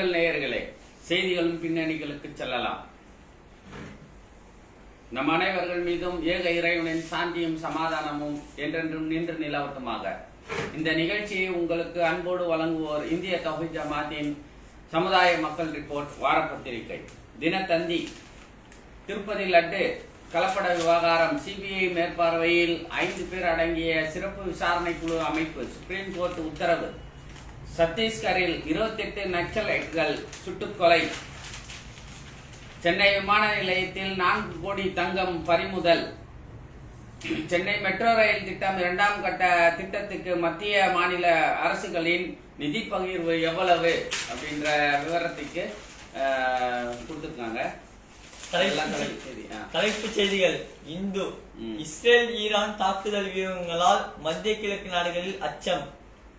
வாருங்கள் நேயர்களே செய்திகளும் பின்னணிகளுக்கு செல்லலாம். நம் அனைவர்கள் மீதும் ஏக இறைவனின் சாந்தியும் சமாதானமும் என்றென்றும் நின்று நிலவட்டுமாக. இந்த நிகழ்ச்சியை உங்களுக்கு அன்போடு வழங்குவோர் இந்திய தொகை ஜமாத்தின் சமுதாய மக்கள் ரிப்போர்ட் வாரப்பத்திரிகை. தினத்தந்தி திருப்பதி லட்டு கலப்பட விவகாரம் சிபிஐ மேற்பார்வையில் ஐந்து பேர் அடங்கிய சிறப்பு விசாரணை குழு அமைப்பு சுப்ரீம் கோர்ட் உத்தரவு. சத்தீஸ்கரில் 28 நக்சலைட்கள் சுட்டுக்கொலை சென்னை விமான நிலையத்தில் நான்கு கோடி தங்கம் பறிமுதல். சென்னை மெட்ரோ ரயில் திட்டம் இரண்டாம் கட்ட திட்டத்துக்கு மத்திய மாநில அரசுகளின் நிதி பகிர்வு எவ்வளவு அப்படின்ற விவரத்துக்கு கொடுத்திருக்காங்க. தலைப்புச் செய்திகள். இந்து. இஸ்ரேல் ஈரான் தாக்குதல் வியூகங்களால் மத்திய கிழக்கு நாடுகளில் அச்சம்.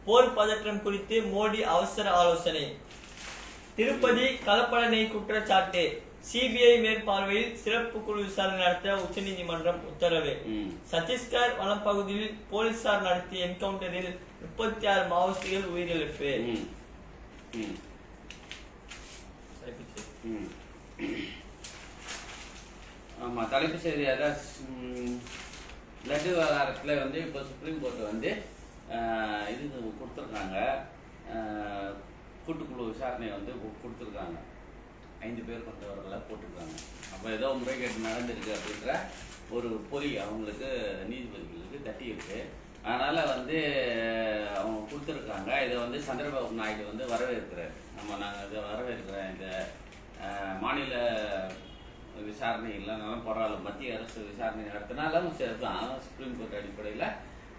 போர் பதற்றம் குறித்து மோடி அவசர ஆலோசனை. திருப்பதி கலப்பட நெய் குற்றச்சாட்டு. சிபிஐ மேற்பார்வையில் சிறப்பு குழு விசாரணை நடத்த உச்சநீதிமன்றம் உத்தரவு. சத்தீஸ்கர் வனப்பகுதியில் போலீசார் நடத்திய என்கவுண்டரில் முப்பத்தி ஆறு மாவோயிஸ்டுகள் உயிரிழப்பு. ஆமா தலைப்பு செய்தி அதான் லட்டு விவகாரத்தில் வந்து இப்போ சுப்ரீம் கோர்ட் வந்து இது கொடுத்துருக்காங்க. கூட்டுக்குழு விசாரணை வந்து கொடுத்துருக்காங்க. ஐந்து பேர் கொண்டவர்களை போட்டிருக்காங்க. அப்போ ஏதோ முறைகேடு நடந்திருக்கு அப்படின்ற ஒரு பொய் அவங்களுக்கு நீதிபதிகளுக்கு தட்டி அதனால் வந்து அவங்க கொடுத்துருக்காங்க. இதை வந்து சந்திரபாபு நாயுடு வந்து வரவேற்கிறார். நம்ம நாங்கள் இதை வரவேற்கிறேன். இந்த மாநில விசாரணை இல்லைனாலும் பரவாயில்ல. மத்திய அரசு விசாரணை நடத்தினாலும் சரிதான் சுப்ரீம் கோர்ட் அடிப்படையில்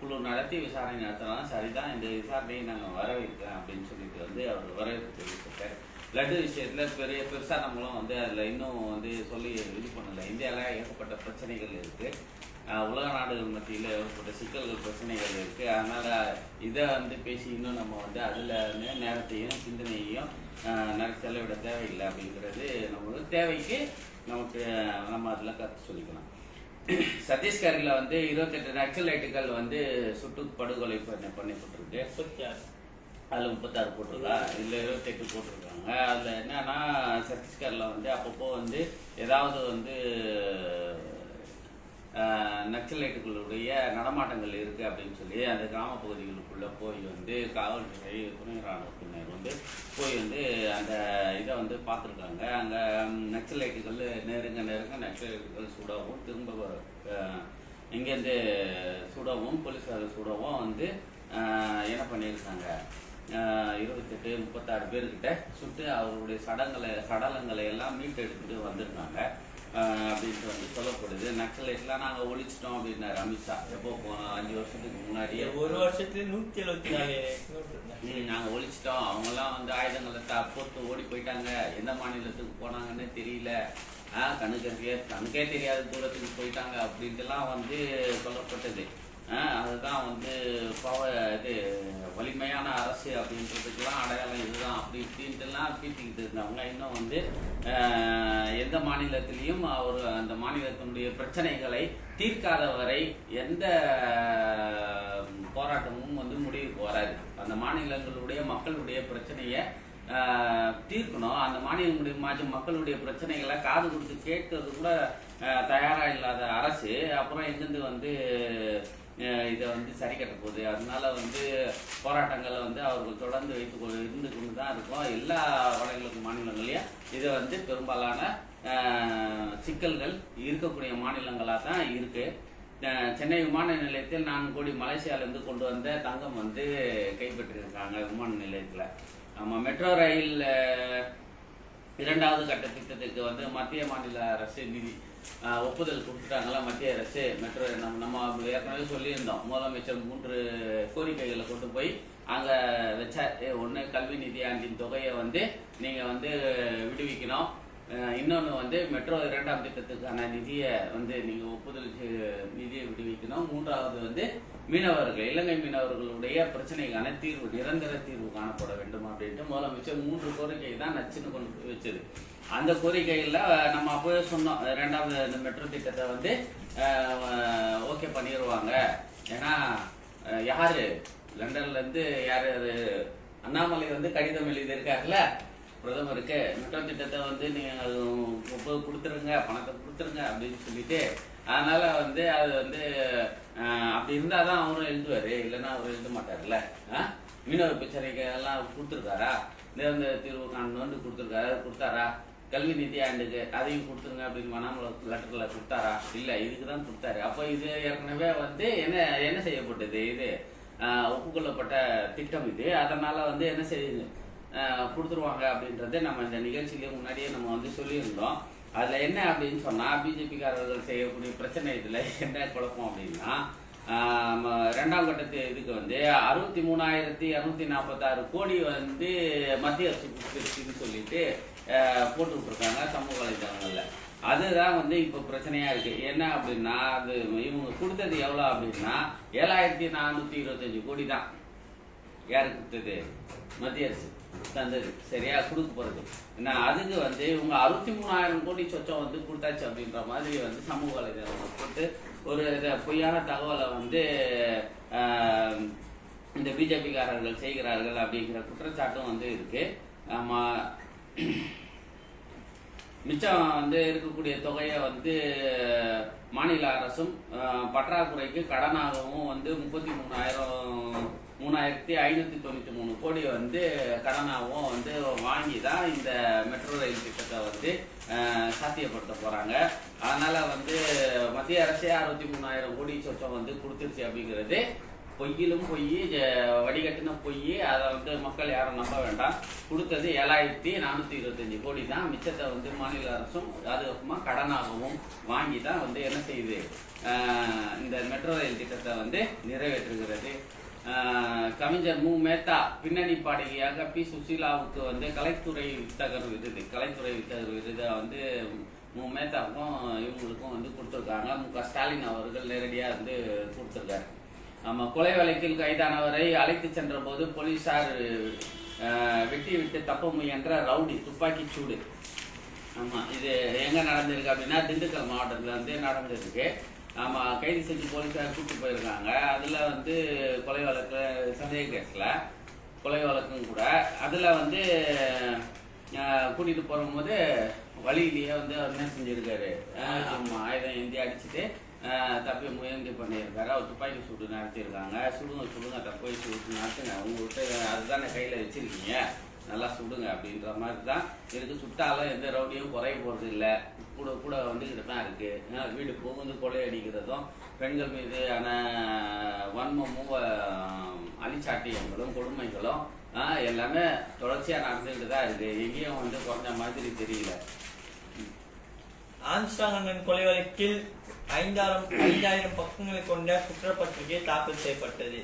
குழு நடத்தி விசாரணை நடத்தினாலும் சரிதான் இந்த விசாரணையை நாங்கள் வரவேற்கிறேன் அப்படின்னு சொல்லிட்டு வந்து அவர் வரவேற்பு தெரிவித்திருக்காரு. லட்டு விஷயத்தில் பெரிய பெருசாக நம்மளும் வந்து அதில் இன்னும் வந்து சொல்லி இது பண்ணலை. இந்தியாவில் ஏகப்பட்ட பிரச்சனைகள் இருக்குது உலக நாடுகள் மத்தியில் ஏற்பட்ட சிக்கல்கள் பிரச்சனைகள் இருக்குது அதனால் இதை வந்து பேசி இன்னும் நம்ம வந்து அதில் நேரத்தையும் சிந்தனையையும் நிறைய செலவிட தேவையில்லை அப்படிங்கிறது நம்மளுக்கு தேவைக்கு நமக்கு நம்ம அதில் கற்று சொல்லிக்கலாம். சத்தீஸ்கரில் வந்து இருபத்தெட்டு நக்சலைட்டுகள் வந்து சுட்டு படுகொலை பண்ண பண்ணப்பட்டிருக்கு. முப்பத்தி ஆறு அதில் முப்பத்தாறு போட்டிருக்கா? இதில் இருபத்தெட்டு போட்டிருக்காங்க. அதில் என்னன்னா சத்தீஸ்கரில் வந்து அப்பப்போ வந்து ஏதாவது வந்து நக்சலைட்டுகளுடைய நடமாட்டங்கள் இருக்குது அப்படின்னு சொல்லி அந்த கிராம பகுதிகளுக்குள்ளே போய் வந்து காவல்துறை துணை ராணுவத்தினர் வந்து போய் வந்து அந்த இதை வந்து பார்த்துருக்காங்க. அங்கே நக்சலைட்டுகள் நெருங்க நெருங்க நக்சலைட்டுகள் சுடவும் திரும்ப இங்கேருந்து சுடவும் போலீஸார் சுடவும் வந்து என்ன பண்ணியிருக்காங்க? இருபத்தெட்டு முப்பத்தாறு பேர்கிட்ட சுட்டு அவருடைய சடங்களை சடலங்களை எல்லாம் மீட்டெடுத்துட்டு வந்திருக்காங்க. ஆஹ், அப்படின்ட்டு வந்து சொல்லப்படுது. நக்சலைட்லாம் நாங்கள் ஒழிச்சிட்டோம் அப்படின்னாரு அமித்ஷா. எப்போ அஞ்சு வருஷத்துக்கு முன்னாடியே ஒரு வருஷத்துல நூத்தி எழுபத்தி நாலு ம், நாங்க ஒழிச்சிட்டோம். அவங்கெல்லாம் வந்து ஆயுதங்களை த- போட்டு ஓடி போயிட்டாங்க. எந்த மாநிலத்துக்கு போனாங்கன்னு தெரியல. கண்ணுக்கு கண்ணுக்கே தெரியாத தூரத்துக்கு போயிட்டாங்க அப்படின்ட்டுலாம் வந்து சொல்லப்பட்டது. அதுதான் வந்து பவ இது வலிமையான அரசு அப்படின்றதுக்கெல்லாம் அடையாளம் இதுதான். அப்படி இப்படின்ட்டுலாம் பீத்திக்கிட்டு இருந்தவங்க. இன்னும் வந்து எந்த மாநிலத்திலையும் அவர் அந்த மாநிலத்தினுடைய பிரச்சனைகளை தீர்க்காத வரை எந்த போராட்டமும் வந்து முடிவுக்கு வராது. அந்த மாநிலங்களுடைய மக்களுடைய பிரச்சனையை தீர்க்கணும். அந்த மாநிலங்களுடைய மா- மக்களுடைய பிரச்சனைகளை காது கொடுத்து கேட்கறது கூட தயாராக இல்லாத அரசு. அப்புறம் எங்கேருந்து வந்து இதை வந்து சரி கட்ட போகுது. அதனால வந்து போராட்டங்களை வந்து அவர்கள் தொடர்ந்து வைத்து கொண்டு இருந்து கொண்டு தான் இருக்கும். எல்லா வடகிழக்கு மாநிலங்களையும் இதை வந்து பெரும்பாலான சிக்கல்கள் இருக்கக்கூடிய மாநிலங்களாக தான் இருக்குது சென்னை விமான நிலையத்தில் நான்கு கோடி மலேசியாவிலேருந்து கொண்டு வந்த தங்கம் வந்து கைப்பற்றியிருக்காங்க விமான நிலையத்தில். ஆமாம் மெட்ரோ ரயில் இரண்டாவது கட்ட திட்டத்துக்கு வந்து மத்திய மாநில அரசு நிதி ஒப்புதல் கொடுத்துட்டாங்களா மத்திய அரசு மெட்ரோ நம்ம நம்ம ஏற்கனவே சொல்லியிருந்தோம். முதலமைச்சர் மூன்று கோரிக்கைகளை கொண்டு போய் அங்கே வச்சா ஒன்று கல்வி நிதியாண்டின் தொகையை வந்து நீங்கள் வந்து விடுவிக்கணும். இன்னொன்று வந்து மெட்ரோ இரண்டாம் திட்டத்துக்கான நிதியை வந்து நீங்கள் ஒப்புதல் நிதியை விடுவிக்கணும். மூன்றாவது வந்து மீனவர்கள் இலங்கை மீனவர்களுடைய பிரச்சனைக்கான தீர்வு நிரந்தர தீர்வு காணப்பட வேண்டும் அப்படின்ட்டு முதலமைச்சர் மூன்று கோரிக்கை தான் நச்சுன்னு கொண்டு வச்சது. அந்த கோரிக்கையில் நம்ம அப்போவே சொன்னோம் ரெண்டாவது இந்த மெட்ரோ திட்டத்தை வந்து ஓகே பண்ணிடுவாங்க ஏன்னா யார் யாரு? லண்டன்ல இருந்து யாரு அது? அண்ணாமலை வந்து கடிதம் எழுதியிருக்காருல்ல? பிரதமருக்கு மெட்ரோ திட்டத்தை வந்து நீங்கள் இப்போ கொடுத்துருங்க பணத்தை கொடுத்துருங்க அப்படின்னு சொல்லிட்டு அதனால் வந்து அது வந்து அப்படி இருந்தால் தான் அவரும் எழுதுவார் இல்லைன்னா அவர் எழுத மாட்டார்ல ஆ? மீனவர் பிரச்சனைக்கு எல்லாம் கொடுத்துருக்காரா? நேர்ந்த தீர்வு காணணும்னு கொடுத்துருக்காரு. கொடுத்தாரா? கல்வி நிதி ஆண்டுக்கு அதையும் கொடுத்துருங்க அப்படின்னு மனாமல லெட்டரில் கொடுத்தாரா? இல்லை இதுக்கு தான் கொடுத்தாரு. அப்போ இது ஏற்கனவே வந்து என்ன என்ன செய்யப்பட்டது இது? ஒப்புக்கொள்ளப்பட்ட திட்டம் இது. அதனால் வந்து என்ன செய்யுது? கொடுத்துருவாங்க அப்படின்றத நம்ம இந்த நிகழ்ச்சியிலே முன்னாடியே நம்ம வந்து சொல்லியிருந்தோம். அதில் என்ன அப்படின்னு சொன்னால் பிஜேபிக்காரர்கள் செய்யக்கூடிய பிரச்சனை இதில் என்ன குழப்பம் அப்படின்னா நம்ம ரெண்டாம் கட்டத்து இதுக்கு வந்து அறுபத்தி மூணாயிரத்தி இரநூத்தி நாற்பத்தாறு கோடி வந்து மத்திய அரசு கொடுத்துருச்சுன்னு சொல்லிட்டு போட்டு விட்ருக்காங்க சமூக வலைதளங்களில். அதுதான் வந்து இப்போ பிரச்சனையாக இருக்குது என்ன அப்படின்னா அது இவங்க கொடுத்தது எவ்வளோ அப்படின்னா ஏழாயிரத்தி நானூற்றி இருபத்தஞ்சு கோடி தான். யாருக்கு கொடுத்தது? மத்திய அரசு. தந்தது சரியா கொடுக்க போறது என்ன அதுக்கு வந்து இவங்க அறுபத்தி மூணாயிரம் கோடி சொச்சம் வந்து கொடுத்தாச்சு அப்படின்ற மாதிரி வந்து சமூக வலைதளங்கள் போட்டு ஒரு பொய்யான தகவலை வந்து இந்த பிஜேபிக்காரர்கள் செய்கிறார்கள் அப்படிங்கிற குற்றச்சாட்டும் வந்து இருக்கு. ஆமா. மிச்சம் வந்து இருக்கக்கூடிய தொகையை வந்து மாநில அரசும் பற்றாக்குறைக்கு கடனாகவும் வந்து முப்பத்தி மூணாயிரம் மூணாயிரத்தி ஐநூத்தி தொண்ணூத்தி மூணு கோடி வந்து கடனாகவும் வந்து வாங்கி தான் இந்த மெட்ரோ ரயில் திட்டத்தை வந்து சாத்தியப்படுத்த போறாங்க. அதனால வந்து மத்திய அரசே அறுபத்தி மூணாயிரம் கோடி சொச்சம் வந்து கொடுத்துருச்சு அப்படிங்கிறது. பொய்யிலும் பொய் வடிகட்டின பொய் அதை வந்து மக்கள் யாரும் நம்ப வேண்டாம். கொடுத்தது ஏழாயிரத்தி நானூற்றி இருபத்தஞ்சி கோடி தான். மிச்சத்தை வந்து மாநில அரசும் அதுக்கப்புறமா கடனாகவும் வாங்கி தான் வந்து என்ன செய்யுது இந்த மெட்ரோ ரயில் திட்டத்தை வந்து நிறைவேற்றுகிறது. கவிஞர் மு. மேத்தா பின்னணி பாடகியாக பி. சுசீலாவுக்கு வந்து கலைத்துறை வித்தகர் விருது. கலைத்துறை வித்தகர் விருதை வந்து மு. மேத்தாவுக்கும் இவங்களுக்கும் வந்து கொடுத்துருக்காங்க. மு. க. ஸ்டாலின் அவர்கள் நேரடியாக வந்து கொடுத்துருக்காரு. நம்ம கொலை வழக்கில் கைதானவரை அழைத்து சென்ற போது போலீசார் வெட்டி விட்டு தப்ப முயன்ற ரவுடி துப்பாக்கி சூடு. ஆமாம் இது எங்கே நடந்திருக்கு அப்படின்னா திண்டுக்கல் மாவட்டத்தில் வந்து நடந்திருக்கு. ஆமாம் கைது செஞ்சு போலீஸார் கூட்டு போயிருக்காங்க. அதுல வந்து கொலை வழக்கு சந்தேக கேஸ்ல கொலை வழக்கும் கூட. அதுல வந்து கூட்டிகிட்டு போகும்போது வழியிலேயே வந்து அவர் என்ன செஞ்சிருக்காரு? ஆமாம் ஆமா ஆயுதம் ஏந்தி அடிச்சுட்டு தப்பி முயற்சி பண்ணியிருக்காரு. அவர் துப்பாக்கி சூடு நடத்தியிருக்காங்க. சுடுங்க சுடுங்க தப்பாக்கி சூடு நடத்துங்க. உங்கள்கிட்ட அதுதானே கையில வச்சிருக்கீங்க? நல்லா சுடுங்க அப்படின்ற மாதிரி தான் இருக்கு. சுட்டாலும் எந்த ரவுடியும் குறைய போறது இல்லை. கூட கூட வந்துக்கிட்டு தான் இருக்கு. அஹ் வீடு புகுந்து கொள்ளையடிக்கிறதும் பெண்கள் மீதான வன்மமும் அழிச்சாட்டியங்களும் கொடுமைகளும் எல்லாமே தொடர்ச்சியாக நடந்துகிட்டு தான் இருக்கு. எங்கேயும் வந்து குறைஞ்ச மாதிரி தெரியல. ஆம்ஸ்டாங் அண்ணன் கொலை வழக்கில் ஐந்தாயிரம் ஐந்தாயிரம் பக்கங்களை கொண்ட குற்றப்பத்திரிகை தாக்கல் செய்யப்பட்டது.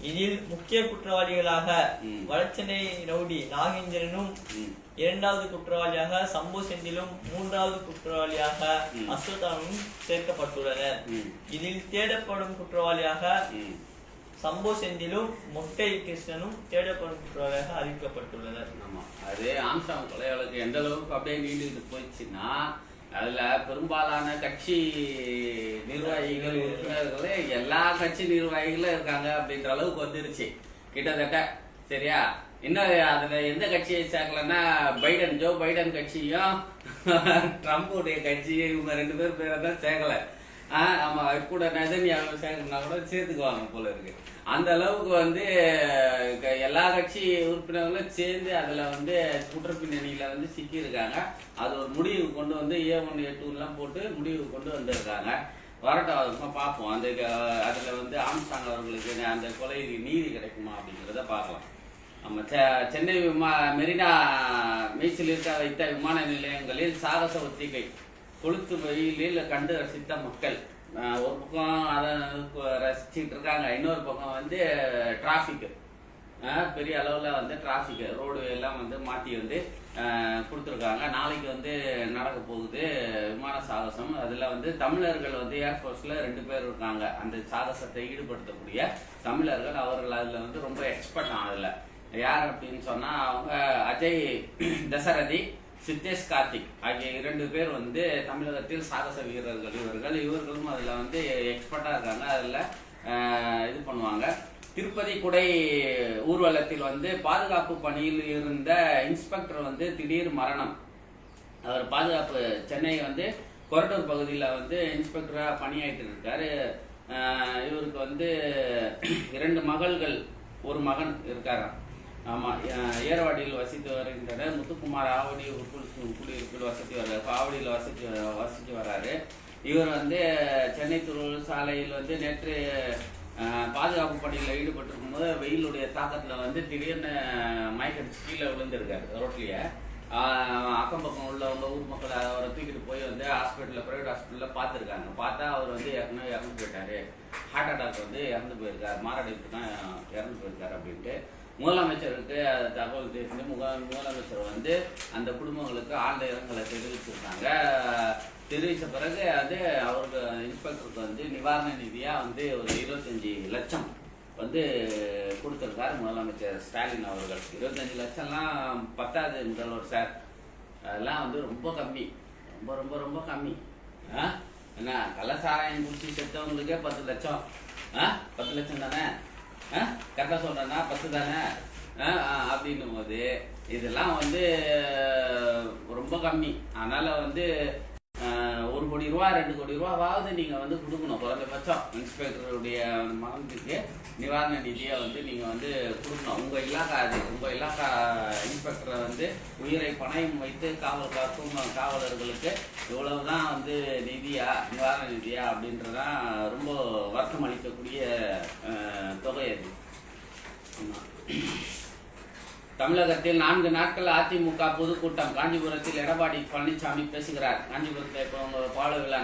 இதில் முக்கிய குற்றவாளிகளாக ம். வடச்சென்னை ரவுடி நாகேந்திரனும் இரண்டாவது குற்றவாளியாக சம்பு செந்திலும் மூன்றாவது குற்றவாளியாக. அஸ்வதானும் சேர்க்கப்பட்டுள்ளனர். இதில் தேடப்படும் குற்றவாளியாக சம்பு செந்திலும் மொட்டை கிருஷ்ணனும் தேடப்படும் குற்றவாளியாக அறிவிக்கப்பட்டுள்ளனர். ஆமா. அது ஆம்சாங் கொலை வழக்கு எந்த அளவுக்கு அப்படியே நீண்டுகிட்டு போயிடுச்சுன்னா அதுல பெரும்பாலான கட்சி நிர்வாகிகள் உறுப்பினர்களே எல்லா கட்சி நிர்வாகிகளும் இருக்காங்க அப்படின்ற அளவுக்கு வந்துருச்சு. கிட்டத்தட்ட சரியா? இன்னும் அதுல எந்த கட்சியை சேர்க்கலன்னா பைடன் ஜோ பைடன் கட்சியும் ட்ரம்புடைய கட்சியும் இவங்க ரெண்டு பேர் பேரை தான் சேர்க்கல. ஆஹ் ஆமா கூட அவங்க சேர்க்கணும்னா கூட சேர்த்துக்குவாங்க போல இருக்கு. அந்த அளவுக்கு வந்து எல்லா கட்சி உறுப்பினர்களும் சேர்ந்து அதுல வந்து குற்ற பின்னணியில வந்து சிக்கி இருக்காங்க அது ஒரு முடிவு கொண்டு வந்து ஏ ஒன் எட்டு எல்லாம் போட்டு முடிவு கொண்டு வந்திருக்காங்க. வரட்டும் அதுமா பார்ப்போம். அந்த க- அதுல வந்து ஆம்சாங் அவர்களுக்கு அந்த கொலை நீதி கிடைக்குமா அப்படிங்கிறத பார்க்கலாம் நம்ம செ- சென்னை விமா மெரினா மீச்சில் இருக்க வைத்த விமான நிலையங்களில் சாகச ஒத்திகை. கொளுத்து வெயிலில் கண்டு ரசித்த மக்கள். ஒரு பக்கம் அதை ரசிச்சுட்டு இருக்காங்க. இன்னொரு பக்கம் வந்து டிராஃபிக்கு பெரிய அளவில் வந்து டிராஃபிக் ரோடு எல்லாம் வந்து மாற்றி வந்து கொடுத்துருக்காங்க. நாளைக்கு வந்து நடக்க போகுது. விமான சாகசம். அதில் வந்து தமிழர்கள் வந்து ஏர்ஃபோர்ஸில் ரெண்டு பேர் இருக்காங்க. அந்த சாகசத்தை ஈடுபடுத்தக்கூடிய தமிழர்கள் அவர்கள் அதில் வந்து ரொம்ப எக்ஸ்பர்ட் அதில். யார் அப்படின்னு சொன்னால் அவங்க அஜய் தசரதி சித்தேஷ் கார்த்திக் ஆகிய இரண்டு பேர் வந்து தமிழகத்தில் சாகச வீரர்கள் இவர்கள். இவர்களும் அதில் வந்து எக்ஸ்பர்ட்டாக இருக்காங்க. அதில் இது பண்ணுவாங்க. திருப்பதி குடை ஊர்வலத்தில் வந்து பாதுகாப்பு பணியில் இருந்த இன்ஸ்பெக்டர் வந்து திடீர் மரணம். அவர் பாதுகாப்பு சென்னை வந்து கொரட்டூர் பகுதியில் வந்து இன்ஸ்பெக்டராக பணியாற்றிட்டு இருக்காரு. இவருக்கு வந்து இரண்டு மகள்கள் ஒரு மகன் இருக்காராம். ஆமாம் ஏரவாடியில் வசித்து வருகின்றனர். முத்துக்குமார் ஆவடி உட்குள் குடியிருப்பில் வசித்து வர்றாரு ஆவடியில் வசித்து வசித்து வர்றாரு இவர் வந்து சென்னை திருவள்ளூர் சாலையில் வந்து நேற்று பாதுகாப்பு பணியில் ஈடுபட்டிருக்கும் போது வெயிலுடைய தாக்கத்தில் வந்து திடீர்னு மயக்கடிச்சு கீழே விழுந்திருக்காரு ரோட்லேயே. அக்கம் பக்கம் உள்ளவங்க ஊர் மக்கள் அவரை தூக்கிட்டு போய் வந்து ஹாஸ்பிட்டலில் ப்ரைவேட் ஹாஸ்பிட்டலில் பார்த்துருக்காங்க. பார்த்தா அவர் வந்து ஏற்கனவே இறந்து போயிட்டாரு. ஹார்ட் அட்டாக் வந்து இறந்து போயிருக்காரு. மாரடைப்பு தான் இறந்து போயிருக்காரு அப்படின்ட்டு முதலமைச்சருக்கு தகவல் தெரிஞ்சு முக முதலமைச்சர் வந்து அந்த குடும்பங்களுக்கு ஆழ்ந்த இரங்கலை தெரிவிச்சிருக்காங்க. தெரிவித்த பிறகு அது அவருக்கு இன்ஸ்பெக்டருக்கு வந்து நிவாரண நிதியாக வந்து ஒரு இருபத்தஞ்சி லட்சம் வந்து கொடுத்துருக்காரு முதலமைச்சர் ஸ்டாலின் அவர்கள். இருபத்தஞ்சி லட்சம்லாம் பத்தாது முதல்வர் சார். அதெல்லாம் வந்து ரொம்ப கம்மி. ரொம்ப ரொம்ப ரொம்ப கம்மி. ஆ? என்ன கள்ளசாராயம் குடிச்சு செத்தவங்களுக்கே பத்து லட்சம். ஆ? பத்து லட்சம் தானே? ஆ? கரெக்டாக சொல்கிறேன்னா பத்து தானே? ஆ ஆ, அப்படின்னும் போது இதெல்லாம் வந்து ரொம்ப கம்மி. அதனால் வந்து ஒரு கோடி ரூபா ரெண்டு கோடி ரூபாவாவது நீங்க வந்து கொடுக்கணும். குறைந்தபட்சம் இன்ஸ்பெக்டருடைய மகனுக்கு நிவாரண நிதியை வந்து நீங்க வந்து கொடுக்கணும். உங்க இலாக்கா அது. உங்க இலாக்கா இன்ஸ்பெக்டரை வந்து உயிரை பணயம் வைத்து காவல் காக்கும் காவலர்களுக்கு இவ்வளவுதான் வந்து நிதியா நிவாரண நிதியா அப்படின்றதான் ரொம்ப வருத்தம் அளிக்கக்கூடிய ஆஹ், தொகை அது ஆமா. தமிழகத்தில் நான்கு நாட்கள் அதிமுக பொதுக்கூட்டம். காஞ்சிபுரத்தில் எடப்பாடி பழனிசாமி பேசுகிறார். காஞ்சிபுரத்தில் இப்போ அவங்க பால விழா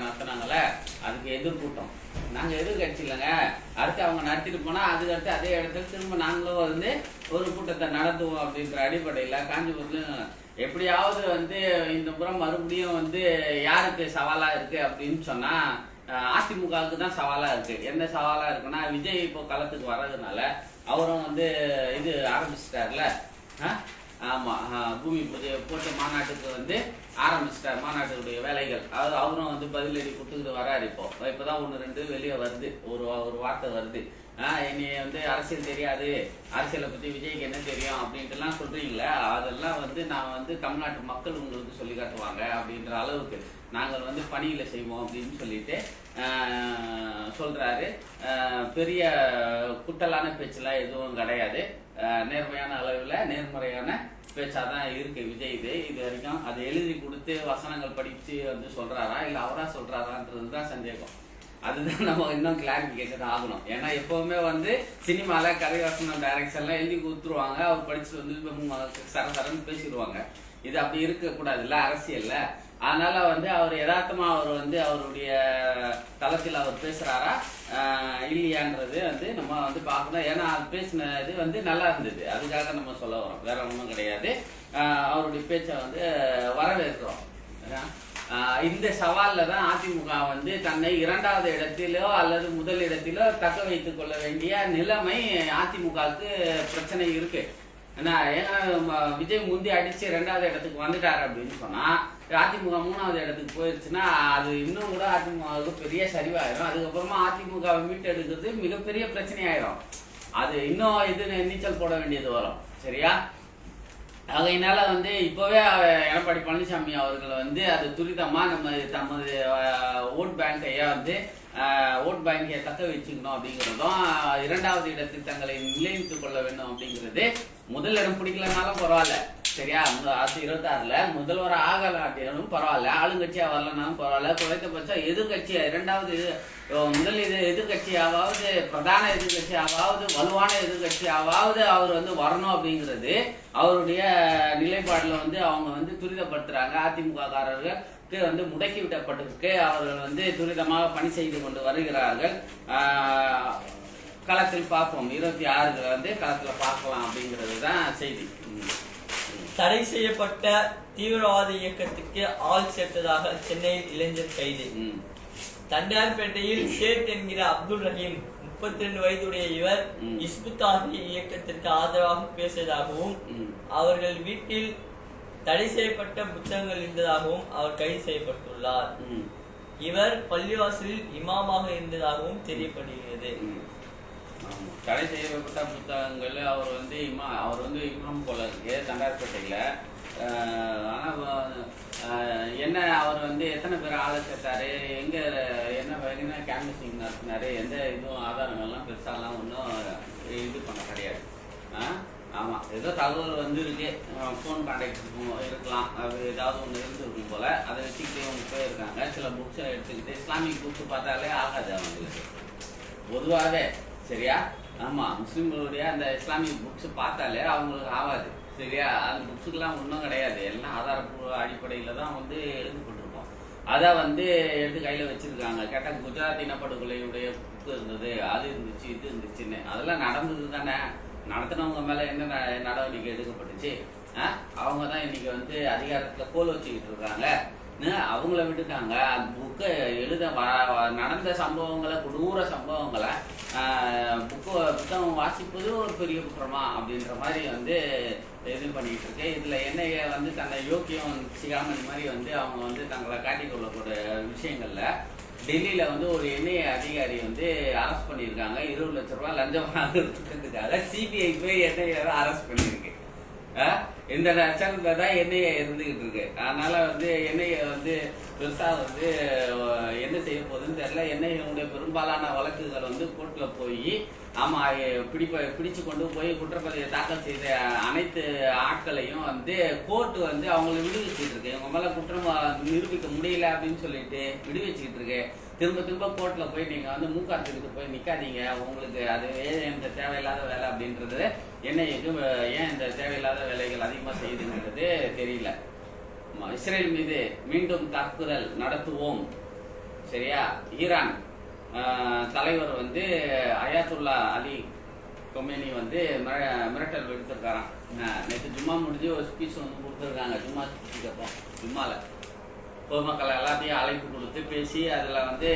அதுக்கு எதிர்கூட்டம். நாங்கள் எதிர்கட்சி இல்லைங்க அடுத்து அவங்க நடத்திட்டு போனால் அதுக்கு அடுத்து அதே இடத்துல திரும்ப நாங்களும் வந்து ஒரு கூட்டத்தை நடத்துவோம் அப்படின்ற அடிப்படையில் காஞ்சிபுரத்துலையும் எப்படியாவது வந்து இந்த புறம் மறுபடியும் வந்து யாருக்கு சவாலாக இருக்குது அப்படின்னு சொன்னால் அதிமுகவுக்கு தான் சவாலாக இருக்குது என்ன சவாலாக இருக்குன்னா விஜய் இப்போ களத்துக்கு வர்றதுனால அவரும் வந்து இது ஆரம்பிச்சிட்டார்ல. ஆமாம் ஆமா பூமி பூஜை போட்ட மாநாட்டுக்கு வந்து ஆரம்பிச்சிட்டார் மாநாட்டுடைய வேலைகள். அதாவது அவரும் வந்து பதிலடி கொடுத்துக்கிட்டு வராரு இப்போ. இப்போதான் ஒன்று ரெண்டு வெளியே வருது. ஒரு ஒரு வார்த்தை வருது. என்னை வந்து அரசியல் தெரியாது. அரசியலை பத்தி விஜய்க்கு என்ன தெரியும் அப்படின்ட்டுலாம் சொல்றீங்களே அதெல்லாம் வந்து நான் வந்து தமிழ்நாட்டு மக்கள் உங்களுக்கு சொல்லி காட்டுவாங்க அப்படின்ற அளவுக்கு நாங்கள் வந்து பணியில செய்வோம் அப்படின்னு சொல்லிட்டு சொல்கிறாரு சொல்றாரு. பெரிய குட்டலான பேச்செல்லாம் எதுவும் கிடையாது. நேர்மையான அளவில் நேர்மறையான பேச்சாதான் இருக்கு விஜய் இது. இது வரைக்கும் அதை எழுதி கொடுத்து வசனங்கள் படிச்சு வந்து சொல்றாரா இல்லை அவரா சொல்கிறாரான்றது தான் சந்தேகம். அதுதான் நம்ம இன்னும் கிளாரிபிகேஷன் ஆகணும். ஏன்னா எப்பவுமே வந்து சினிமால கதைவாசனம் டைரக்ஷன்லாம் எழுதி கொடுத்துருவாங்க. அவர் படிச்சுட்டு வந்து சரசரன்னு பேசிடுவாங்க. இது அப்படி இருக்க கூடாதுல்ல அரசியல்ல. அதனால வந்து அவர் யதார்த்தமா அவர் வந்து அவருடைய தளத்தில் அவர் பேசுறாரா இல்லையான்றது வந்து நம்ம வந்து பார்க்கணும். ஏன்னா அவர் பேசின இது வந்து நல்லா இருந்தது. அதுக்காக நம்ம சொல்ல வரோம் வேற ஒன்றும் கிடையாது. அவருடைய பேச்சை வந்து வரவேற்கிறோம். ஏன்னா, இந்த சவாலில் தான் அதிமுக வந்து தன்னை இரண்டாவது இடத்திலோ அல்லது முதல் இடத்திலோ தக்க வைத்துக் கொள்ள வேண்டிய நிலைமை அதிமுகவுக்கு பிரச்சனை இருக்கு. ஏன்னா ஏன்னா விஜய் முந்தி அடிச்சு ரெண்டாவது இடத்துக்கு வந்துட்டாரு அப்படின்னு சொன்னா அதிமுக மூணாவது இடத்துக்கு போயிருச்சுன்னா அது இன்னும் கூட அதிமுகவுக்கு பெரிய சரிவாயிரும். அதுக்கப்புறமா அதிமுக மீட்டெடுக்கிறது மிகப்பெரிய பிரச்சனையாயிரும். அது இன்னும் இது நீச்சல் போட வேண்டியது வரும். சரியா? ஆகையினால வந்து இப்போவே எடப்பாடி பழனிசாமி அவர்கள் வந்து அது துரிதமா நம்ம தமது ஓட் ஓட் பேங்கைய வந்து ஓட் பேங்கை தக்க வச்சுக்கணும் அப்படிங்கிறதும் இரண்டாவது இடத்தில் தங்களை நிலைநிறுத்திக் கொள்ள வேண்டும் அப்படிங்கிறது. முதல் இடம் பிடிக்கலனாலும் பரவாயில்ல. சரியா? அது இருபத்தாறுல முதல்வர் ஆகலாட்டியும் பரவாயில்ல. ஆளுங்கட்சியா வரலனாலும் பரவாயில்ல. குறைந்தபட்சம் எதிர்கட்சி இரண்டாவது இது முதல் இது எதிர்கட்சியாவது பிரதான எதிர்கட்சியாவது வலுவான எதிர்கட்சியாவது அவர் வந்து வரணும் அப்படிங்கிறது. அவருடைய நிலைப்பாடுல வந்து அவங்க வந்து துரிதப்படுத்துறாங்க. அதிமுக காரர்கள் வந்து முடக்கி விடப்பட்டிருக்கு அவர்கள் வந்து துரிதமாக பணி செய்து கொண்டு வருகிறார்கள் களத்தில் பார்ப்போம் இருபத்தி ஆறுல வந்து களத்துல பார்க்கலாம் அப்படிங்கிறது தான் செய்தி. தடை செய்யப்பட்ட தீவிரவாத இயக்கத்துக்கு ஆள் சேர்த்ததாக சென்னையில் இளைஞர் கைது. தண்டையார்பேட்டையில் ஷேட் என்கிற அப்துல் ரஹீம் முப்பத்தி ரெண்டு வயதுடைய இவர் ம். இஸ்புத்தாகி இயக்கத்திற்கு ஆதரவாக பேசியதாகவும். அவர்கள் வீட்டில் தடை செய்யப்பட்ட புத்தகங்கள் இருந்ததாகவும் அவர் கைது செய்யப்பட்டுள்ளார். ம். இவர் பள்ளிவாசலில் இமாமாக இருந்ததாகவும் தெரியப்படுகிறது. தடை செய்யப்பட்ட புத்தகங்கள் அவர் வந்து இமா அவர் வந்து இமாம் போல இருக்கு தண்டார்பேட்டையில். ஆனால் என்ன அவர் வந்து எத்தனை பேர் ஆளை சேர்த்தாரு எங்கே என்ன என்ன கேம்பஸிங் நடத்தினாரு எந்த இதுவும் ஆதாரங்கள்லாம் பெருசாலாம் ஒன்றும் இது பண்ண கிடையாது. ஆ? ஆமாம் ஏதோ தகவல் வந்து இருக்கு ஃபோன் கான்டாக்ட் இருக்கும் இருக்கலாம். அது ஏதாவது ஒன்று இருந்திருக்கும் போல். அதை வச்சுக்கிட்டே அவங்க போயிருக்காங்க. சில புக்ஸை எடுத்துக்கிட்டு இஸ்லாமிக் புக்ஸ் பார்த்தாலே ஆகாது அவங்களுக்கு. பொதுவாகவே சரியா? ஆமா முஸ்லீம்களுடைய அந்த இஸ்லாமிக் புக்ஸ் பார்த்தாலே அவங்களுக்கு ஆகாது. சரியா? அந்த புக்ஸுக்கெல்லாம் ஒன்றும் கிடையாது. எல்லாம் ஆதாரப்பூர்வ அடிப்படையில தான் வந்து எழுதப்பட்டிருக்கோம் அதை வந்து எடுத்து கையில வச்சிருக்காங்க. கேட்டால் குஜராத் இனப்படுகொலையுடைய புக்கு இருந்தது. அது இருந்துச்சு இது இருந்துச்சுன்னு. அதெல்லாம் நடந்தது தானே? நடத்தினவங்க மேல என்ன நடவடிக்கை எடுக்கப்பட்டுச்சு? அவங்க தான் இன்னைக்கு வந்து அதிகாரத்துல கோல் வச்சுக்கிட்டு இருக்காங்க. அவங்கள விட்டுட்டாங்க. அந்த புக்கை எழுத வ- நடந்த சம்பவங்களை கொடூர சம்பவங்களை புக்கு புத்தகம் வாசிப்பது ஒரு பெரிய குற்றமா அப்படின்ற மாதிரி வந்து இது பண்ணிட்டு இருக்கு. இதுல என்ன வந்து தன்னை யோக்கியம் சிகாமணி மாதிரி வந்து அவங்க வந்து தங்களை காட்டிக்கொள்ளக்கூடிய விஷயங்கள்ல டெல்லியில வந்து ஒரு எண்ணெய் அதிகாரி வந்து அரெஸ்ட் பண்ணியிருக்காங்க. இருபது லட்ச ரூபாய் லஞ்சம் வாங்குறதுக்காக சிபிஐ போய் எண்ணெயை அரெஸ்ட் பண்ணியிருக்கு. ஆஹ் இந்த நச்சனத்துல தான் எண்ணெயை இருந்துகிட்டு இருக்கு. அதனால வந்து எண்ணெயை வந்து பெருசா வந்து என்ன செய்ய போகுதுன்னு தெரியல. எண்ணெயினுடைய பெரும்பாலான வழக்குகள் வந்து கோர்ட்ல போய் ஆமா பிடிப்ப பிடிச்சு கொண்டு போய் குற்றப்பதிவை தாக்கல் செய்த அனைத்து ஆட்களையும் வந்து கோர்ட் வந்து அவங்களை விடுவிச்சுட்டு இருக்கு. இவங்க மேல குற்றம் நிரூபிக்க முடியல அப்படின்னு சொல்லிட்டு விடுவிச்சுக்கிட்டு இருக்கு. திரும்ப திரும்ப கோர்ட்ல போய் நீங்க வந்து மூக்காத்துக்கிட்டு போய் நிக்காதீங்க. உங்களுக்கு அது ஏன் இந்த தேவையில்லாத வேலை அப்படின்றது? என்ன இது ஏன் இந்த தேவையில்லாத வேலைகள் அதிகமா செய்யுதுங்கிறது தெரியல. இஸ்ரேல் மீது மீண்டும் தாக்குதல் நடத்துவோம். சரியா? ஈரான் தலைவர் வந்து அயாத்துல்லா அலி கொமேனி வந்து மிர- மிரட்டல் எடுத்திருக்காராம் நேற்று ஜும்மா முடிஞ்சு ஒரு ஸ்பீச் வந்து கொடுத்துருக்காங்க. ஜும்மா ஸ்பீச் அப்போ ஜும்மால. பொதுமக்கள் எல்லாத்தையும் அழைப்பு கொடுத்து பேசி அதில் வந்து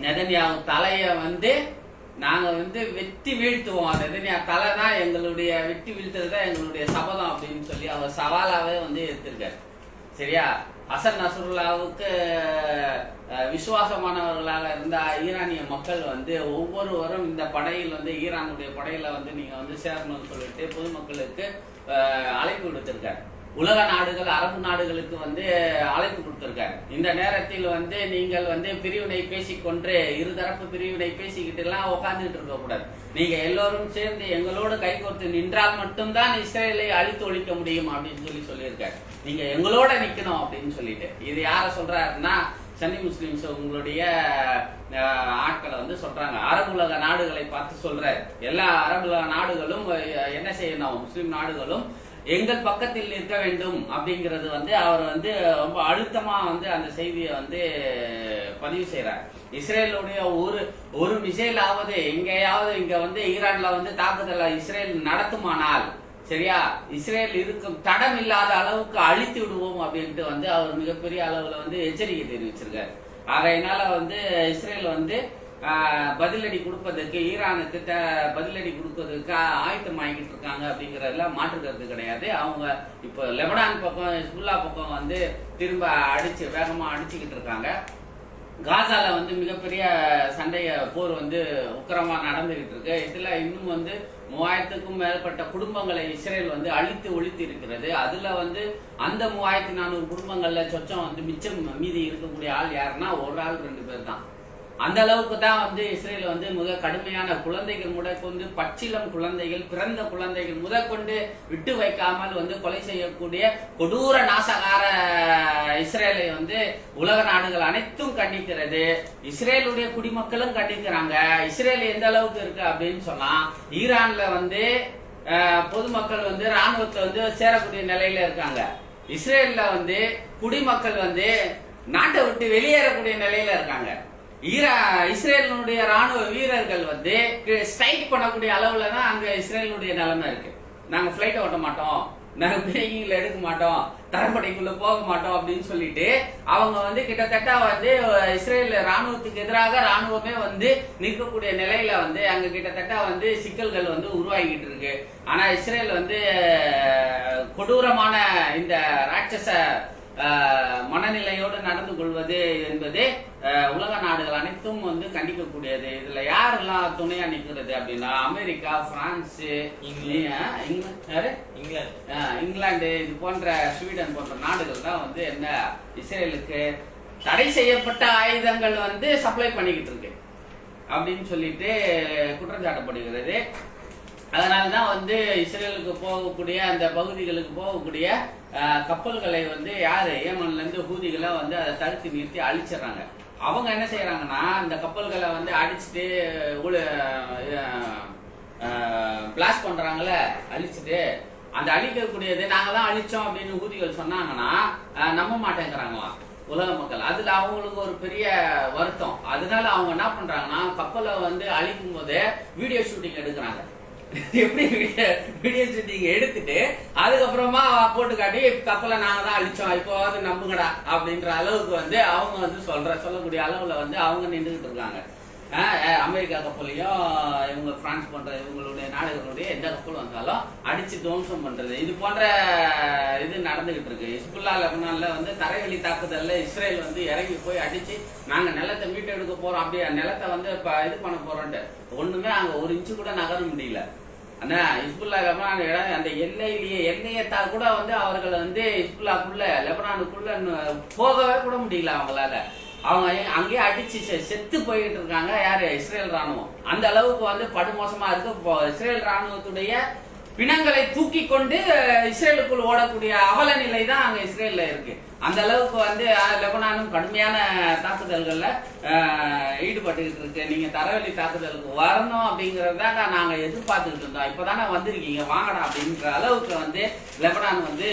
நெதன்யாவு தலையை வந்து நாங்கள் வந்து வெட்டி வீழ்த்துவோம். நெதன்யா தலை தான் எங்களுடைய வெட்டி வீழ்த்துறது தான் எங்களுடைய சபதம் அப்படின்னு சொல்லி அவர் சவாலாகவே வந்து எடுத்திருக்காரு. சரியா? ஹசன் நசுருல்லாவுக்கு விசுவாசமானவர்களாக இருந்த ஈரானிய மக்கள் வந்து ஒவ்வொருவரும் இந்த படையில் வந்து ஈரானுடைய படையில வந்து நீங்க வந்து சேரணும்னு சொல்லிட்டு பொதுமக்களுக்கு அழைப்பு விடுத்திருக்காரு. உலக நாடுகள் அரபு நாடுகளுக்கு வந்து அழைப்பு கொடுத்திருக்காரு. இந்த நேரத்தில் வந்து நீங்கள் வந்து பிரிவினை பேசிக்கொண்டு இருதரப்பு பிரிவினை பேசிக்கிட்டு எல்லாம் உட்கார்ந்துட்டு இருக்க கூடாது நீங்க எல்லோரும் சேர்ந்து எங்களோடு கைகோர்த்து நின்றால் மட்டும்தான் இஸ்ரேலை அழித்து ஒழிக்க முடியும் அப்படின்னு சொல்லி சொல்லியிருக்காரு. நீங்க எங்களோட நிக்கணும் அப்படின்னு சொல்லிட்டு. இது யார சொல்றாருன்னா சன்னி முஸ்லிம்ஸ் உங்களுடைய ஆட்களை வந்து சொல்றாங்க. அரபு உலக நாடுகளை பார்த்து சொல்றாரு. எல்லா அரபு உலக நாடுகளும் என்ன செய்யணும்? முஸ்லிம் நாடுகளும் எங்கள் பக்கத்தில் நிற்க வேண்டும் அப்படிங்கிறது வந்து அவர் வந்து ரொம்ப அழுத்தமா வந்து அந்த செய்தியை வந்து பதிவு செய்யறார் இஸ்ரேலுடைய ஒரு ஒரு மிசைலாவது எங்கேயாவது இங்க வந்து ஈரான்ல வந்து தாக்குதலை இஸ்ரேல் நடத்துமானால் சரியா? இஸ்ரேல் இருக்கும் தடம் இல்லாத அளவுக்கு அழித்து விடுவோம் அப்படின்ட்டு வந்து அவர் மிகப்பெரிய அளவில் வந்து எச்சரிக்கை தெரிவிச்சிருக்காரு. ஆகையினால வந்து இஸ்ரேல் வந்து பதிலடி கொடுப்பதற்கு ஈரானுக்கு த- பதிலடி கொடுப்பதற்கு ஆயத்தம் ஆகிட்டு இருக்காங்க அப்படிங்கறதுல மாற்று கருத்து கிடையாது. அவங்க இப்போ லெபனான் பக்கம் ஹிஸ்புல்லா பக்கம் வந்து திரும்ப அடிச்சு வேகமா அடிச்சுக்கிட்டு இருக்காங்க. காசால வந்து மிகப்பெரிய சண்டைய போர் வந்து உக்கிரமா நடந்துகிட்டு இருக்கு. இதுல இன்னும் வந்து மூவாயிரத்துக்கும் மேற்பட்ட குடும்பங்களை இஸ்ரேல் வந்து அழித்து ஒழித்து இருக்கிறது. அதுல வந்து அந்த மூவாயிரத்தி நானூறு குடும்பங்கள்ல சொச்சம் வந்து மிச்சம் மீதி இருக்கக்கூடிய ஆள் யாருன்னா ஒரு ஆள் ரெண்டு பேர் தான். அந்த அளவுக்கு தான் வந்து இஸ்ரேல் வந்து மிக கடுமையான குழந்தைகள் முதற்கொண்டு பச்சிலம் குழந்தைகள் பிறந்த குழந்தைகள் முதற்கொண்டு விட்டு வைக்காமல் வந்து கொலை செய்யக்கூடிய கொடூர நாசகார இஸ்ரேலை வந்து உலக நாடுகள் அனைத்தும் கண்டிக்கிறது. இஸ்ரேலுடைய குடிமக்களும் கண்டிக்கிறாங்க. இஸ்ரேல் எந்த அளவுக்கு இருக்கு அப்படின்னு சொன்னா ஈரான்ல வந்து பொதுமக்கள் வந்து ராணுவத்துல வந்து சேரக்கூடிய நிலையில இருக்காங்க. இஸ்ரேல்ல வந்து குடிமக்கள் வந்து நாட்டை விட்டு வெளியேறக்கூடிய நிலையில இருக்காங்க. ஈரா இஸ்ரேலினுடைய ராணுவ வீரர்கள் வந்து ஸ்ட்ரைக் பண்ணக்கூடிய அளவுல தான் அங்க இஸ்ரேலினுடைய நிலைமை இருக்கு. நாங்க பிளைட் ஓட்ட மாட்டோம். நாங்க பிள்ளைங்களை எடுக்க மாட்டோம். தரப்படைக்குள்ள போக மாட்டோம் அப்படின்னு சொல்லிட்டு அவங்க வந்து கிட்டத்தட்ட வந்து இஸ்ரேல் ராணுவத்துக்கு எதிராக ராணுவமே வந்து நிற்கக்கூடிய நிலையில வந்து அங்க கிட்டத்தட்ட வந்து சிக்கல்கள் வந்து உருவாகிட்டு இருக்கு. ஆனா இஸ்ரேல் வந்து கொடூரமான இந்த ராட்சச மனநிலையோடு நடந்து கொள்வது என்பது உலக நாடுகள் அனைத்தும் வந்து கண்டிக்கக்கூடியது. இதுல யாரெல்லாம் துணையா நிக்கிறது அப்படின்னா அமெரிக்கா பிரான்ஸ் இங்கிலாந்து. இங்கிலாந்து இது போன்ற ஸ்வீடன் போன்ற நாடுகள் தான் வந்து என்ன இஸ்ரேலுக்கு தடை செய்யப்பட்ட ஆயுதங்கள் வந்து சப்ளை பண்ணிக்கிட்டு இருக்கு. அப்படின்னு சொல்லிட்டு குற்றம் சாட்டப்படுகிறது அதனால தான் வந்து இஸ்ரேலுக்கு போகக்கூடிய அந்த பகுதிகளுக்கு போகக்கூடிய கப்பல்களை வந்து யார்? ஏமன்லேருந்து ஹூதிகளை வந்து அதை தடுத்து நிறுத்தி அழிச்சிடுறாங்க. அவங்க என்ன செய்கிறாங்கன்னா அந்த கப்பல்களை வந்து அடிச்சுட்டு பிளாஸ்ட் பண்ணுறாங்களே அழிச்சிட்டு அந்த அழிக்கக்கூடியது நாங்கள் தான் அழிச்சோம் அப்படின்னு ஊதிகள் சொன்னாங்கன்னா நம்ப மாட்டேங்கிறாங்களாம் உலக மக்கள். அதில் அவங்களுக்கு ஒரு பெரிய வருத்தம். அதனால அவங்க என்ன பண்ணுறாங்கன்னா கப்பலை வந்து அழிக்கும் போது வீடியோ ஷூட்டிங் எடுக்கிறாங்க. எப்படி வீடியோ ஷூட்டிங் எடுத்துட்டு அதுக்கப்புறமா போட்டு காட்டி கப்பலை நாங்க தான் அழிச்சோம் இப்போவாது நம்புங்கடா அப்படின்ற அளவுக்கு வந்து அவங்க வந்து சொல்ற சொல்லக்கூடிய அளவுல வந்து அவங்க நின்றுகிட்டு இருக்காங்க. ஆஹ் அமெரிக்கா கப்பலையும் இவங்க பிரான்ஸ் போன்ற இவங்களுடைய நாடுகளுடைய எந்த கப்பல் வந்தாலும் அடிச்சு துவம்சம் பண்றது. இது போன்ற இது நடந்துகிட்டு இருக்கு. ஹிஸ்புல்லா லெபனான்ல வந்து தரைவழி தாக்குதல்ல இஸ்ரேல் வந்து இறங்கி போய் அடிச்சு நாங்க நிலத்தை மீட்டெடுக்க போறோம் அப்படியே நிலத்தை வந்து இப்ப இது பண்ண போறோம்ட்டு. ஒண்ணுமே அங்க ஒரு இன்ச்சு கூட நகர முடியல. அண்ணா ஹிஸ்புல்லா லெபனான் இடம் அந்த எல்லையிலேயே எண்ணெயை தா கூட வந்து அவர்கள் வந்து ஹிஸ்புல்லாக்குள்ள லெபனானுக்குள்ள போகவே கூட முடியல அவங்களால. அவங்க அங்கேயே அடிச்சு செ- செத்து போயிட்டு இருக்காங்க. யாரு? இஸ்ரேல் ராணுவம் அந்த அளவுக்கு வந்து படுமோசமா இருக்கு. இஸ்ரேல் ராணுவத்துடைய பிணங்களை தூக்கி கொண்டு இஸ்ரேலுக்குள் ஓடக்கூடிய அவல நிலை தான் அங்க இஸ்ரேல்ல இருக்கு. அந்த அளவுக்கு வந்து லெபனானும் கடுமையான தாக்குதல்கள்ல ஈடுபட்டுக்கிட்டு இருக்கு. நீங்க தரவழி தாக்குதலுக்கு வரணும் அப்படிங்கறத நாங்க எதிர்பார்த்துக்கிட்டு இருந்தோம். இப்பதானே வந்திருக்கீங்க வாங்கடா அப்படின்ற அளவுக்கு வந்து லெபனான் வந்து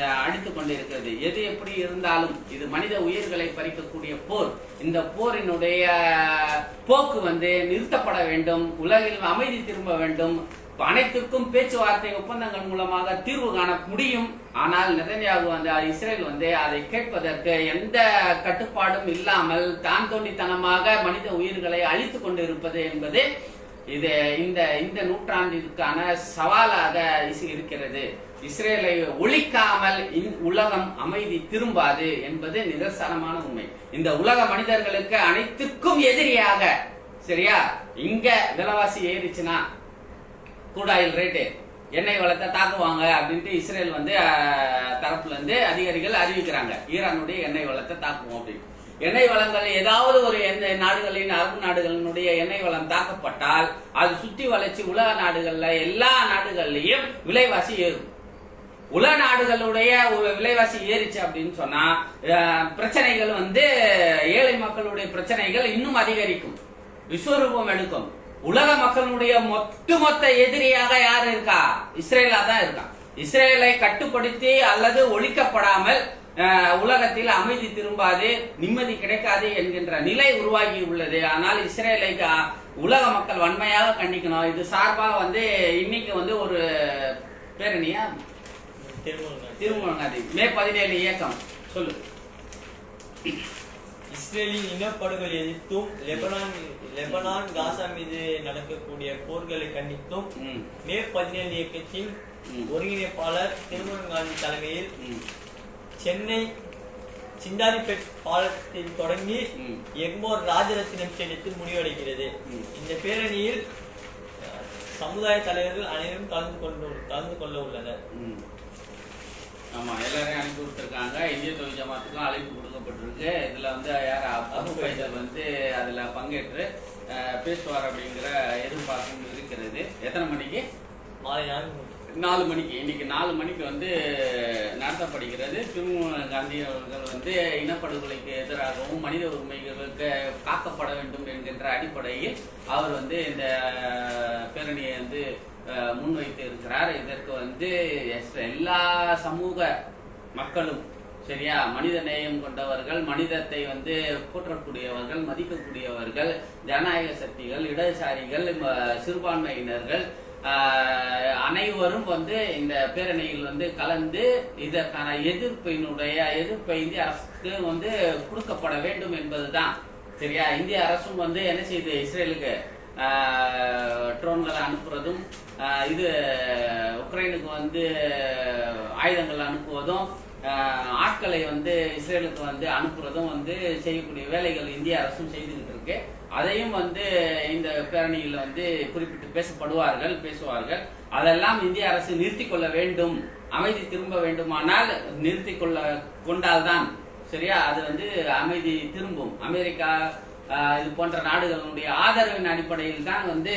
அஹ், அடித்து கொண்டிருக்கிறது. எது எப்படி இருந்தாலும் இது மனித உயிர்களை பறிக்கக்கூடிய போர். இந்த போரினுடைய போக்கு வந்து நிறுத்தப்பட வேண்டும். உலகில் அமைதி திரும்ப வேண்டும். அனைத்துக்கும் பேச்சுவார்த்தை ஒப்பந்தங்கள் மூலமாக தீர்வு காண முடியும். ஆனால் நெதன்யாகு வந்து இஸ்ரேல் வந்து அதை கேட்பதற்கு எந்த கட்டுப்பாடும் இல்லாமல் தான் தோண்டித்தனமாக மனித உயிர்களை அழித்து கொண்டு இருப்பது என்பது இது இந்த இந்த நூற்றாண்டிற்கான சவாலாக இருக்கிறது. இஸ்ரேலை ஒழிக்காமல் உலகம் அமைதி திரும்பாது என்பது நிதர்சனமான உண்மை. இந்த உலக மனிதர்களுக்கு அனைத்துக்கும் எதிரியாக சரியா? இங்க விலைவாசி ஏறிச்சுன்னா கூடாயில் ரேட்டு எண்ணெய் வளத்தை தாக்குவாங்க அப்படின்ட்டு இஸ்ரேல் வந்து தரப்புலேருந்து தரப்புல இருந்து அதிகாரிகள் அறிவிக்கிறாங்க. ஈரானுடைய எண்ணெய் வளத்தை தாக்குவோம் அப்படின்னு. எண்ணெய் வளங்கள் ஏதாவது ஒரு எந்த நாடுகளின் அரபு நாடுகளினுடைய எண்ணெய் வளம் தாக்கப்பட்டால் அது சுற்றி வளர்ச்சி உலக நாடுகள்ல எல்லா நாடுகள்லையும் விலைவாசி ஏறும். உலக நாடுகளுடைய ஒரு விலைவாசி ஏறிச்சு அப்படின்னு சொன்னா பிரச்சனைகள் வந்து ஏழை மக்களுடைய பிரச்சனைகள் இன்னும் அதிகரிக்கும். விஸ்வரூபம் எடுக்கும். உலக மக்களுடைய ஒட்டுமொத்த எதிரியாக யார் இருக்கா? இஸ்ரேலா தான் இருக்கா. இஸ்ரேலை கட்டுப்படுத்தி அல்லது ஒழிக்கப்படாமல் உலகத்தில் அமைதி திரும்பாது நிம்மதி கிடைக்காது என்கின்ற நிலை உருவாகி உள்ளது. ஆனால் இஸ்ரேலை உலக மக்கள் வன்மையாக கண்டிக்கணும். இது சார்பா வந்து இன்னைக்கு வந்து ஒரு பேரணியா திருமணம் திருமணங்காதி மே பதினேழு இயக்கம். சொல்லு. இஸ்ரேலின் இனப்படுகொலை எதிர்த்தும் லெபனான் லெபனான் காசா மீது நடக்கக்கூடிய போர்களை கண்டித்தும் ம், பதினேழு இயக்கத்தின். ஒருங்கிணைப்பாளர் திருமணம் காந்தி தலைமையில் சென்னை சிந்தாரிப்பேட் பாலத்தில் தொடங்கி. எக்மோர் ராஜரத்தினம் செலுத்தி முடிவடைகிறது. இந்த பேரணியில் சமுதாய தலைவர்கள் அனைவரும் கலந்து கொண்டு கலந்து கொள்ள உள்ளனர் ஆமாம் எல்லாரையும் அனுப்பி கொடுத்துருக்காங்க இந்திய தொழில் ஜமாத்துக்கும் அழைப்பு கொடுக்கப்பட்டிருக்கு இதில் வந்து யார் அபு ஃபைசல் வந்து அதில் பங்கேற்று பேசுவார் அப்படிங்கிற எதிர்பார்ப்பும் இருக்கிறது. எத்தனை மணிக்கு? மாலை நான்கு மணி. நாலு மணிக்கு. இன்னைக்கு நாலு மணிக்கு வந்து நடத்தப்படுகிறது திருமண காந்தி அவர்கள் வந்து இனப்படுகொலைக்கு எதிராகவும் மனித உரிமைகளுக்கு காக்கப்பட வேண்டும் என்கின்ற அடிப்படையில் அவர் வந்து இந்த பேரணியை வந்து முன்வைத்து இருக்கிறார். இதற்கு வந்து எஸ்- எல்லா சமூக மக்களும் சரியா? மனித நேயம் கொண்டவர்கள் மனிதத்தை வந்து போற்றக்கூடியவர்கள் மதிக்கக்கூடியவர்கள் ஜனநாயக சக்திகள் இடதுசாரிகள் சிறுபான்மையினர்கள் அனைவரும் வந்து இந்த பேரணியில் வந்து கலந்து இதற்கான எதிர்ப்பினுடைய எதிர்ப்பை இந்திய அரசுக்கு வந்து கொடுக்கப்பட வேண்டும் என்பதுதான். சரியா? இந்திய அரசும் வந்து என்ன செய்யுது இஸ்ரேலுக்கு ட்ரோன்களை அனுப்புறதும் இது உக்ரைனுக்கு வந்து ஆயுதங்கள் அனுப்புவதும் ஆட்களை வந்து இஸ்ரேலுக்கு வந்து அனுப்புறதும் வந்து செய்யக்கூடிய வேலைகள் இந்திய அரசும் செய்துகிட்டு இருக்கு. அதையும் வந்து இந்த பேரணியில் வந்து குறிப்பிட்டு பேசப்படுவார்கள் பேசுவார்கள். அதெல்லாம் இந்திய அரசு நிறுத்தி கொள்ள வேண்டும். அமைதி திரும்ப வேண்டுமானால் நிறுத்தி கொள்ள கொண்டால்தான். சரியா? அது வந்து அமைதி திரும்பும். அமெரிக்கா இது போன்ற நாடுகளுடைய ஆதரவின் அடிப்படையில் தான் வந்து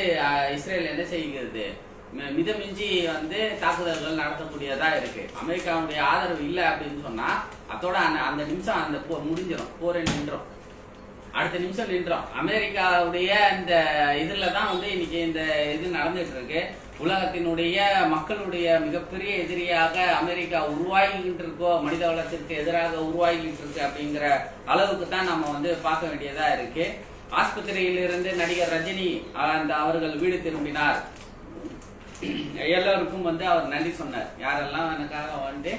இஸ்ரேல் என்ன செய்கிறது? மிதமிஞ்சி வந்து தாக்குதல்கள் நடத்தக்கூடியதா இருக்கு. அமெரிக்காவுடைய ஆதரவு இல்லை அப்படின்னு சொன்னா அதோட அந்த அந்த நிமிஷம் அந்த போர் முடிஞ்சிடும் போரே நின்றோம். அடுத்த நிமிஷம் நின்றோம். அமெரிக்காவுடைய இந்த இதுல தான் வந்து இன்னைக்கு இந்த இது நடந்துட்டு இருக்கு. உலகத்தினுடைய மக்களுடைய மிகப்பெரிய எதிரியாக அமெரிக்கா உருவாகிக்கிட்டு இருக்கோ மனித வளத்திற்கு எதிராக உருவாகிக்கிட்டு இருக்கு அப்படிங்கிற அளவுக்கு தான் நம்ம வந்து பார்க்க வேண்டியதா இருக்கு. ஆஸ்பத்திரியிலிருந்து நடிகர் ரஜினி அந்த அவர்கள் வீடு திரும்பினார். எல்லோருக்கும் வந்து அவர் நன்றி சொன்னார். யாரெல்லாம் எனக்காக வந்து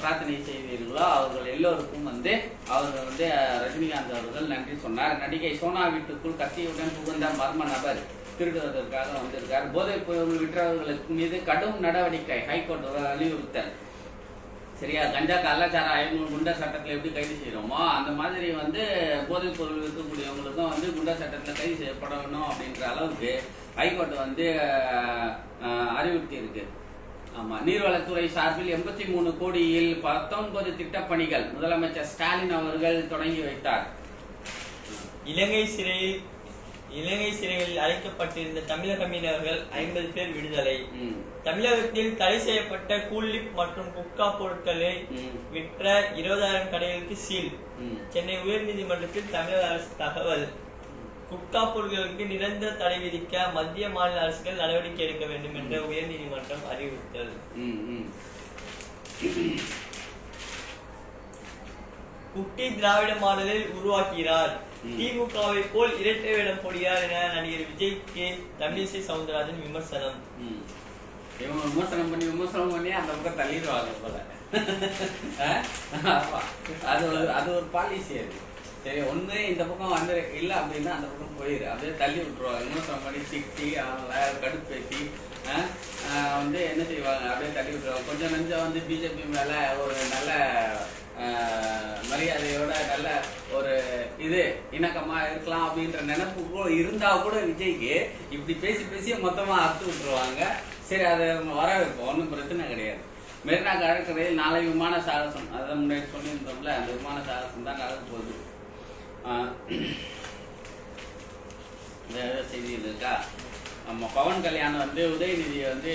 பிரார்த்தனை. செய்தீர்களோ அவர்கள் எல்லோருக்கும் வந்து அவர்கள் வந்து ரஜினிகாந்த் அவர்கள் நன்றி சொன்னார். நடிகை சோனா வீட்டுக்குள் கத்தியுடன் புகுந்த மர்ம நபர் திருடுவதற்காக வந்திருக்கார். போதைப் பொருள் விற்றவர்களுக்கு மீது கடும் நடவடிக்கை ஹைகோர்ட் வலியுறுத்தல். சரியா? கஞ்சா கள்ளச்சாராயம் குண்டா சட்டத்தில் எப்படி கைது செய்கிறோமோ அந்த மாதிரி வந்து போதைப் பொருள் இருக்கக்கூடியவங்களுக்கும் வந்து குண்டா சட்டத்தில் கைது செய்யப்படணும் அப்படின்ற அளவுக்கு ஹைகோர்ட் வந்து அறிவுறுத்தி இருக்கு ஆமாம் நீர்வளத்துறை சார்பில் எண்பத்தி மூணு கோடியில் பத்தொன்பது திட்டப்பணிகள் முதலமைச்சர் ஸ்டாலின் அவர்கள் தொடங்கி வைத்தார். இலங்கை சிறையில் இலங்கை சிறைகளில் அடைக்கப்பட்டிருந்த தமிழக மீனவர்கள் ஐம்பது பேர் விடுதலை. தமிழகத்தில் தடை செய்யப்பட்ட கூலிப் மற்றும் குட்கா பொருட்களை விற்ற இருபதாயிரம் கடைகளுக்கு சீல். சென்னை உயர்நீதிமன்றத்தில் தமிழக அரசு தகவல். குட்கா பொருட்களுக்கு நிரந்தர தடை விதிக்க மத்திய மாநில அரசுகள் நடவடிக்கை எடுக்க வேண்டும் என்ற உயர்நீதிமன்றம் அறிவுறுத்தல். ம், ம். குட்டி திராவிட மாடலில் உருவாக்குகிறார் ம். திமுகவை போல் இரட்டை வேடம் போடுகிறார் என நடிகர் விஜய்க்கு தமிழிசை சவுந்தரராஜன் விமர்சனம். இவங்க விமர்சனம் பண்ணி விமர்சனம் பண்ணி அந்த பக்கம் தள்ளிடுவாங்க போல. அது ஒரு அது ஒரு பாலிசி அது. சரி ஒண்ணு இந்த பக்கம் வந்து இல்ல அப்படின்னா அந்த பக்கம் போயிரு. அப்படியே தள்ளி விட்டுருவாங்க. விமர்சனம் பண்ணி திட்டி அவங்கள கடுப்பேத்தி வந்து என்ன செய்வாங்க? அப்படியே தள்ளி விட்டுருவாங்க. கொஞ்சம் நெஞ்சம் வந்து பிஜேபி மேல ஒரு நல்ல மரியாதையோட நல்ல ஒரு இது இணக்கமா இருக்கலாம் அப்படின்ற நினைப்பு கூட இருந்தா கூட விஜய்க்கு இப்படி பேசி பேசி மொத்தமா அறுத்து விட்டுருவாங்க. சரி அதை நம்ம வரவேற்போம். ஒன்றும் பிரச்சனை கிடையாது. மெரினா கடற்கரையில் நாளை விமான சாகசம். அதை முன்னாடி சொல்லியிருந்தோம்ல அந்த விமான சாகசம் தான் நடக்க போகுது. வேற இந்த செய்தி இருக்கா? நம்ம பவன் கல்யாணம் வந்து உதயநிதி வந்து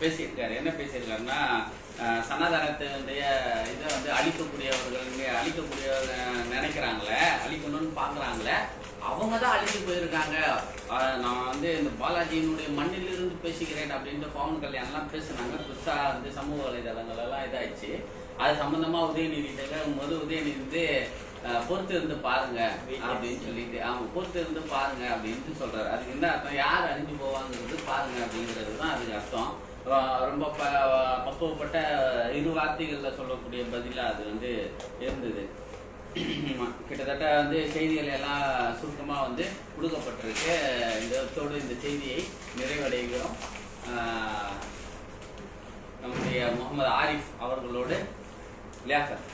பேசியிருக்காரு. என்ன பேசியிருக்காருன்னா சனாதனத்தினுடைய இதை வந்து அழிக்கக்கூடியவர்கள் இங்க அழிக்கக்கூடியவங்க நினைக்கிறாங்களே அழிக்கணும்னு பார்க்குறாங்களே அவங்க தான் அழிஞ்சு போயிருக்காங்க. நான் வந்து இந்த பாலாஜியினுடைய மண்ணிலிருந்து பேசுகிறேன் அப்படின்ட்டு பவன் கல்யாணம்லாம் பேசுனாங்க. புதுசாக வந்து சமூக வலைதளங்கள் எல்லாம் இதாயிடுச்சு. அது சம்பந்தமா உதயநிதி போது உதயநிதி வந்து பொறுத்து இருந்து பாருங்க அப்படின்னு சொல்லிட்டு அவங்க பொறுத்து இருந்து பாருங்க அப்படின்ட்டு சொல்றாரு. அதுக்கு என்ன அர்த்தம்? யார் அழிஞ்சு போவாங்கிறது பாருங்க அப்படிங்கிறது தான் அதுக்கு அர்த்தம். ரொம்ப ப பக்குவப்பட்ட இரு வார்த்தைகள்ல சொல்லக்கூடிய பதிலா அது வந்து இருந்தது. கிட்டத்தட்ட வந்து செய்திகள் எல்லாம் சுருக்கமா வந்து கொடுக்கப்பட்டிருக்கு. இந்த இதோடு இந்த செய்தியை நிறைவடைகிறோம். நம்முடைய முகமது ஆரிஃப் அவர்களோடு லியாக்கத்